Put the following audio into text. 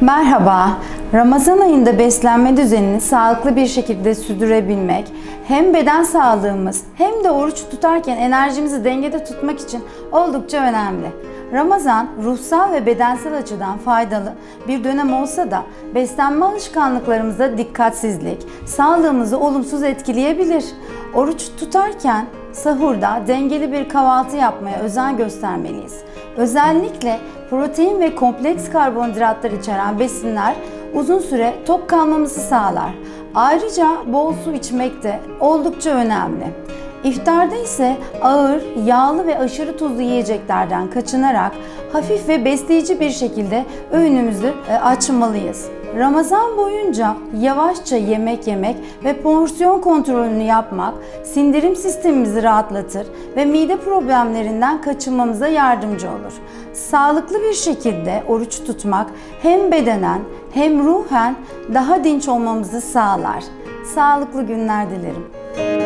Merhaba. Ramazan ayında beslenme düzenini sağlıklı bir şekilde sürdürebilmek hem beden sağlığımız hem de oruç tutarken enerjimizi dengede tutmak için oldukça önemli. Ramazan ruhsal ve bedensel açıdan faydalı bir dönem olsa da beslenme alışkanlıklarımızda dikkatsizlik sağlığımızı olumsuz etkileyebilir. Oruç tutarken sahurda dengeli bir kahvaltı yapmaya özen göstermeliyiz. Özellikle protein ve kompleks karbonhidratlar içeren besinler uzun süre tok kalmamızı sağlar. Ayrıca bol su içmek de oldukça önemli. İftarda ise ağır, yağlı ve aşırı tuzlu yiyeceklerden kaçınarak hafif ve besleyici bir şekilde öğünümüzü e, açmalıyız. Ramazan boyunca yavaşça yemek yemek ve porsiyon kontrolünü yapmak sindirim sistemimizi rahatlatır ve mide problemlerinden kaçınmamıza yardımcı olur. Sağlıklı bir şekilde oruç tutmak hem bedenen hem ruhen daha dinç olmamızı sağlar. Sağlıklı günler dilerim.